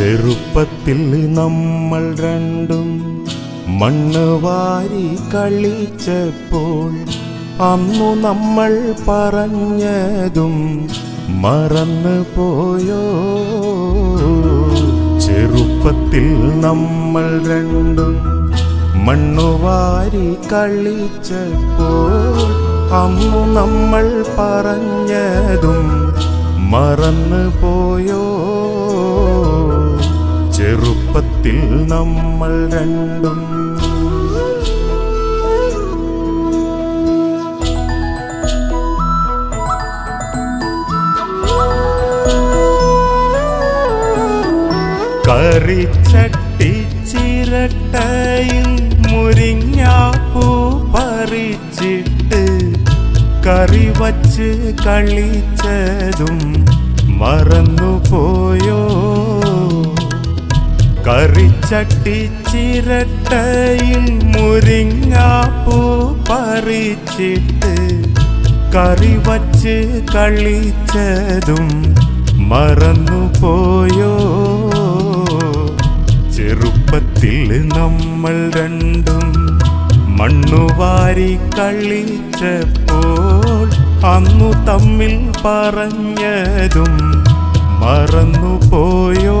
ചെറുപ്പത്തിൽ നമ്മൾ രണ്ടും മണ്ണ് വാരി കളിച്ചപ്പോൾ അന്നു നമ്മൾ പറഞ്ഞതും മറന്നു പോയോ? ചെറുപ്പത്തിൽ നമ്മൾ രണ്ടും മണ്ണു വാരി കളിച്ചപ്പോൾ അന്നു നമ്മൾ പറഞ്ഞതും മറന്നു പോയോ? ചെറുപ്പത്തിൽ നമ്മൾ രണ്ടും കറിച്ചട്ടി ചിരട്ടയിൽ മുരിങ്ങാപ്പൂ പറിച്ചിട്ട് കറി വച്ച് കളിച്ചതും മറന്നുപോയോ? കറിച്ചട്ടി ചിരട്ടയിൽ മുരിങ്ങാപ്പൂ പറിച്ചിട്ട് കറി വച്ച് കളിച്ചതും മറന്നുപോയോ? ചെറുപ്പത്തിൽ നമ്മൾ രണ്ടും മണ്ണുവാരി കളിച്ചപ്പോൾ അന്നു തമ്മിൽ പറഞ്ഞതും മറന്നുപോയോ?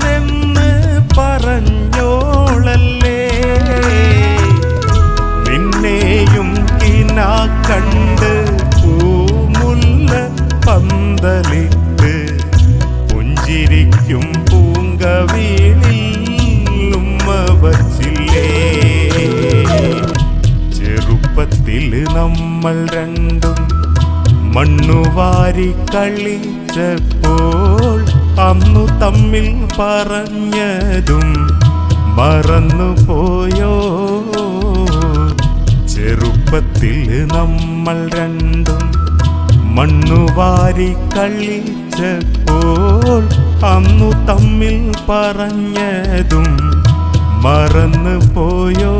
നമ്മൾ രണ്ടും മണ്ണുവാരി കളിച്ചപ്പോൾ അന്നു തമ്മിൽ പറഞ്ഞതും മറന്നുപോയോ? ചെറുപ്പത്തിൽ നമ്മൾ രണ്ടും മണ്ണുവാരി കളിച്ചപ്പോൾ അന്നു തമ്മിൽ പറഞ്ഞതും മറന്നു പോയോ